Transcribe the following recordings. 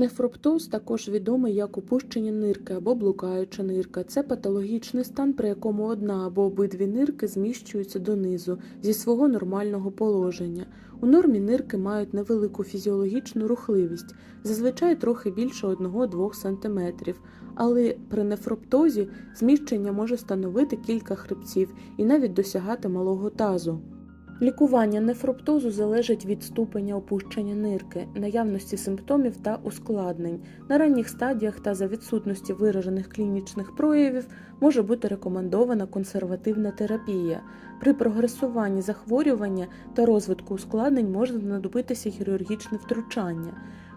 Нефроптоз також відомий як опущення нирки або блукаюча нирка. Це патологічний стан, при якому одна або обидві нирки зміщуються донизу зі свого нормального положення. У нормі нирки мають невелику фізіологічну рухливість, зазвичай трохи більше 1-2 см, але при нефроптозі зміщення може становити кілька хребців і навіть досягати малого тазу. Лікування нефроптозу залежить від ступеня опущення нирки, наявності симптомів та ускладнень. На ранніх стадіях та за відсутності виражених клінічних проявів може бути рекомендована консервативна терапія. При прогресуванні захворювання та розвитку ускладнень може знадобитися хірургічне втручання.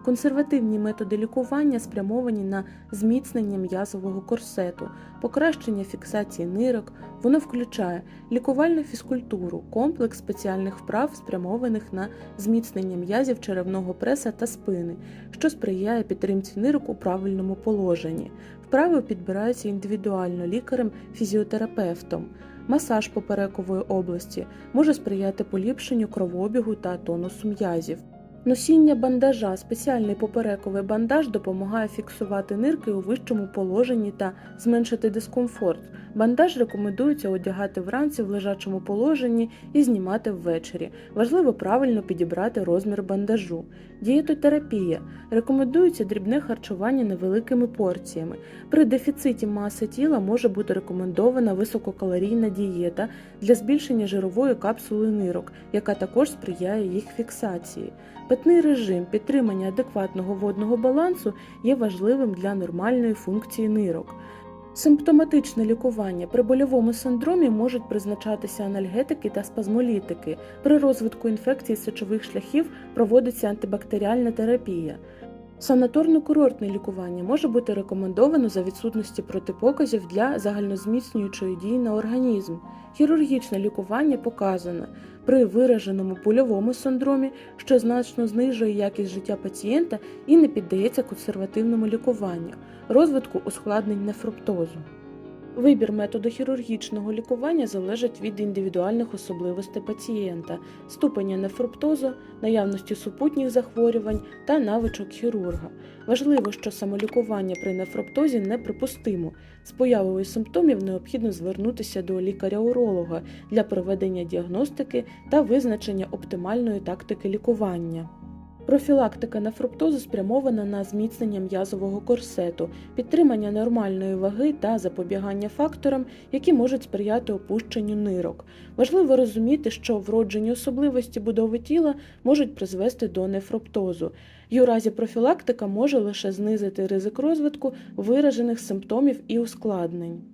Консервативні методи лікування спрямовані на зміцнення м'язового корсету, покращення фіксації нирок. Воно включає лікувальну фізкультуру, комплекс спеціальних вправ, спрямованих на зміцнення м'язів черевного преса та спини, що сприяє підтримці нирок у правильному положенні. Вправи підбираються індивідуально лікарем-фізіотерапевтом. Масаж поперекової області може сприяти поліпшенню кровообігу та тонусу м'язів. Носіння бандажа, спеціальний поперековий бандаж допомагає фіксувати нирки у вищому положенні та зменшити дискомфорт. Бандаж рекомендується одягати вранці в лежачому положенні і знімати ввечері. Важливо правильно підібрати розмір бандажу. Дієтотерапія рекомендується дрібне харчування невеликими порціями. При дефіциті маси тіла може бути рекомендована висококалорійна дієта для збільшення жирової капсули нирок, яка також сприяє їх фіксації. Питний режим підтримання адекватного водного балансу є важливим для нормальної функції нирок. Симптоматичне лікування при больовому синдромі можуть призначатися анальгетики та спазмолітики. При розвитку інфекцій сечових шляхів проводиться антибактеріальна терапія. Санаторно-курортне лікування може бути рекомендовано за відсутності протипоказів для загальнозміцнюючої дії на організм. Хірургічне лікування показано при вираженому польовому синдромі, що значно знижує якість життя пацієнта і не піддається консервативному лікуванню, розвитку ускладнень нефроптозу. Вибір методу хірургічного лікування залежить від індивідуальних особливостей пацієнта, ступеня нефроптозу, наявності супутніх захворювань та навичок хірурга. Важливо, що самолікування при нефроптозі неприпустимо. З появою симптомів необхідно звернутися до лікаря-уролога для проведення діагностики та визначення оптимальної тактики лікування. Профілактика нефроптозу спрямована на зміцнення м'язового корсету, підтримання нормальної ваги та запобігання факторам, які можуть сприяти опущенню нирок. Важливо розуміти, що вроджені особливості будови тіла можуть призвести до нефроптозу. І у разі профілактика може лише знизити ризик розвитку виражених симптомів і ускладнень.